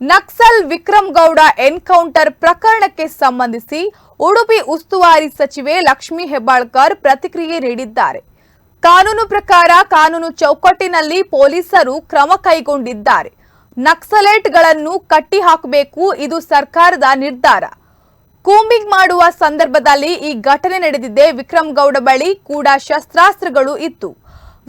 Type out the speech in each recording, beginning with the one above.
Naxal Vikram Gowda encounter ಪ್ರಕರಣಕ್ಕೆ ಸಂಬಂಧಿಸಿ ಉಡುಪಿ ಉಸ್ತುವಾರಿ ಸಚಿವೆ ಲಕ್ಷ್ಮೀ ಹೆಬ್ಬಾಳ್ಕರ್ ಪ್ರತಿಕ್ರಿಯೆ ನೀಡಿದ್ದಾರೆ. ಕಾನೂನು ಪ್ರಕಾರ ಕಾನೂನು ಚೌಕಟ್ಟಿನಲ್ಲಿ ಪೊಲೀಸರು ಕ್ರಮ ಕೈಗೊಂಡಿದ್ದಾರೆ. ನಕ್ಸಲೇಟ್ಗಳನ್ನು ಕಟ್ಟಿಹಾಕಬೇಕು, ಇದು ಸರ್ಕಾರದ ನಿರ್ಧಾರ. ಕೂಂಬಿಂಗ್ ಮಾಡುವ ಸಂದರ್ಭದಲ್ಲಿ ಈ ಘಟನೆ ನಡೆದಿದೆ ವಿಕ್ರಮ್ ಗೌಡ ಬಳಿ ಕೂಡ ಶಸ್ತ್ರಾಸ್ತ್ರಗಳು ಇತ್ತು.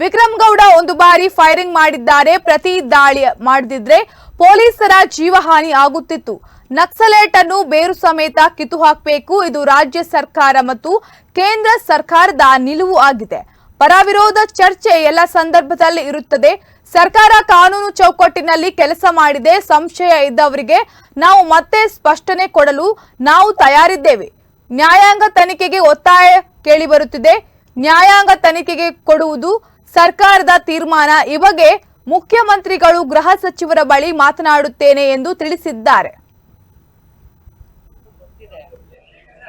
ವಿಕ್ರಮ್ ಗೌಡ ಒಂದು ಬಾರಿ ಫೈರಿಂಗ್ ಮಾಡಿದ್ದಾರೆ. ಪ್ರತಿ ದಾಳಿ ಮಾಡದಿದ್ರೆ ಪೊಲೀಸರ ಜೀವಹಾನಿ ಆಗುತ್ತಿತ್ತು. ನಕ್ಸಲೇಟ್ ಅನ್ನು ಬೇರು ಸಮೇತ ಕಿತ್ತು ಹಾಕಬೇಕು ಇದು ರಾಜ್ಯ ಸರ್ಕಾರ ಮತ್ತು ಕೇಂದ್ರ ಸರ್ಕಾರದ ನಿಲುವು ಆಗಿದೆ. ಪರ ವಿರೋಧ ಚರ್ಚೆ ಎಲ್ಲ ಸಂದರ್ಭದಲ್ಲಿ ಇರುತ್ತದೆ. ಸರ್ಕಾರ ಕಾನೂನು ಚೌಕಟ್ಟಿನಲ್ಲಿ ಕೆಲಸ ಮಾಡಿದೆ. ಸಂಶಯ ಇದ್ದವರಿಗೆ ನಾವು ಮತ್ತೆ ಸ್ಪಷ್ಟನೆ ಕೊಡಲು ನಾವು ತಯಾರಿದ್ದೇವೆ. ನ್ಯಾಯಾಂಗ ತನಿಖೆಗೆ ಒತ್ತಾಯ ಕೇಳಿಬರುತ್ತಿದೆ. ನ್ಯಾಯಾಂಗ ತನಿಖೆಗೆ ಕೊಡುವುದು ಸರ್ಕಾರದ ತೀರ್ಮಾನ. ಈ ಬಗ್ಗೆ ಮುಖ್ಯಮಂತ್ರಿಗಳು ಗೃಹ ಸಚಿವರ ಬಳಿ ಮಾತನಾಡುತ್ತೇನೆ ಎಂದು ತಿಳಿಸಿದ್ದಾರೆ.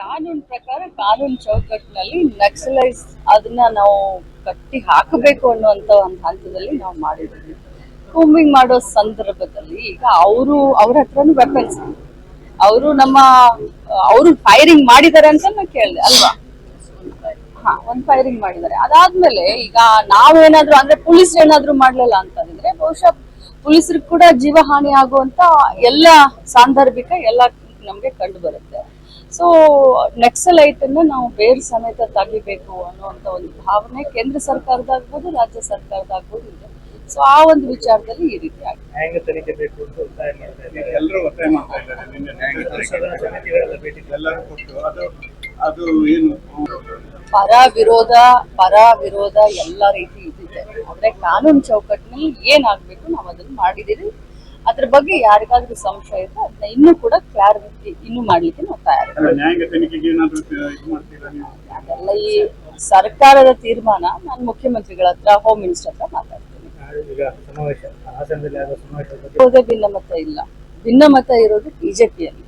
ಕಾನೂನು ಪ್ರಕಾರ ಕಾನೂನು ಚೌಕಟ್ಟಿನಲ್ಲಿ ನಕ್ಸಲೈಸ್ ಅದನ್ನ ನಾವು ಕಟ್ಟಿ ಹಾಕಬೇಕು ಅನ್ನುವಂತ ಒಂದು ಹಂತದಲ್ಲಿ ನಾವು ಮಾಡಿದ್ದೀವಿ. ಕೂಂಬಿಂಗ್ ಮಾಡೋ ಸಂದರ್ಭದಲ್ಲಿ ಈಗ ಅವರು ಅವ್ರ ಹತ್ರನೂ ವೆಪನ್ಸ್ ಅವರು ನಮ್ಮ, ಅವರು ಫೈರಿಂಗ್ ಮಾಡಿದ್ದಾರೆ ಅಂತ ನಾನು ಕೇಳಿದೆ, ಅಲ್ವಾ? ಹಾ ಒಂದ್ ಫೈರಿಂಗ್ ಮಾಡಿದ್ದಾರೆ. ಅದಾದ್ಮೇಲೆ ಈಗ ನಾವೇನಾದ್ರೂ ಅಂದ್ರೆ ಪೊಲೀಸ್ ಏನಾದ್ರೂ ಮಾಡ್ಲಿಲ್ಲ ಅಂತಂದ್ರೆ ಬಹುಶಃ ಪೊಲೀಸರಿಗೆ ಕೂಡ ಜೀವಹಾನಿ ಆಗುವಂತ ಎಲ್ಲ ಸಾಂದರ್ಭಿಕ ಎಲ್ಲ ನಮ್ಗೆ ಕಂಡು ಬರುತ್ತೆ ಸೊ ನೆಕ್ಸಲೈಟ್ ಅನ್ನ ನಾವು ಬೇರು ಸಮೇತ ತಗಿಬೇಕು ಅನ್ನುವಂತ ಒಂದು ಭಾವನೆ ಕೇಂದ್ರ ಸರ್ಕಾರದಾಗ್ಬೋದು ರಾಜ್ಯ ಸರ್ಕಾರದಾಗ್ಬೋದು ಇದೆ. ಸೊ ಆ ಒಂದು ವಿಚಾರದಲ್ಲಿ ಈ ರೀತಿ ಆಗಿದೆ. ಅದು ಏನು? ಪರ ವಿರೋಧ ಪರ ವಿರೋಧ ಎಲ್ಲ ರೀತಿ ಇದ್ದಿದೆ. ಆದ್ರೆ ಕಾನೂನು ಚೌಕಟ್ಟಿನಲ್ಲಿ ಏನಾಗ್ಬೇಕು ನಾವು ಅದನ್ನ ಮಾಡಿದೀವಿ ಅದ್ರ ಬಗ್ಗೆ ಯಾರಿಗಾದ್ರೂ ಸಂಶಯ ಇದ್ರೆ ಅದನ್ನ ಇನ್ನೂ ಕೂಡ ಕ್ಲಾರಿಟಿ ಇನ್ನು ಮಾಡ್ಲಿಕ್ಕೆ ನಾವು ತಯಾರಿ ಅಲ್ಲ ನ್ಯಾಯಾಂಗ ತನಿಖೆಗೆ ಏನಾದ್ರು ಇದು ಮಾಡ್ತೀರಾ ನೀವು? ಅದೆಲ್ಲ ಈ ಸರ್ಕಾರದ ತೀರ್ಮಾನ ನಾನು ಮುಖ್ಯಮಂತ್ರಿಗಳ ಹತ್ರ ಹೋಮ್ ಮಿನಿಸ್ಟರ್ ಹತ್ರ ಮಾತಾಡ್ತೀನಿ. ಭಿನ್ನಮತ ಇಲ್ಲ. ಭಿನ್ನಮತ ಇರೋದು ಬಿಜೆಪಿಯಲ್ಲಿ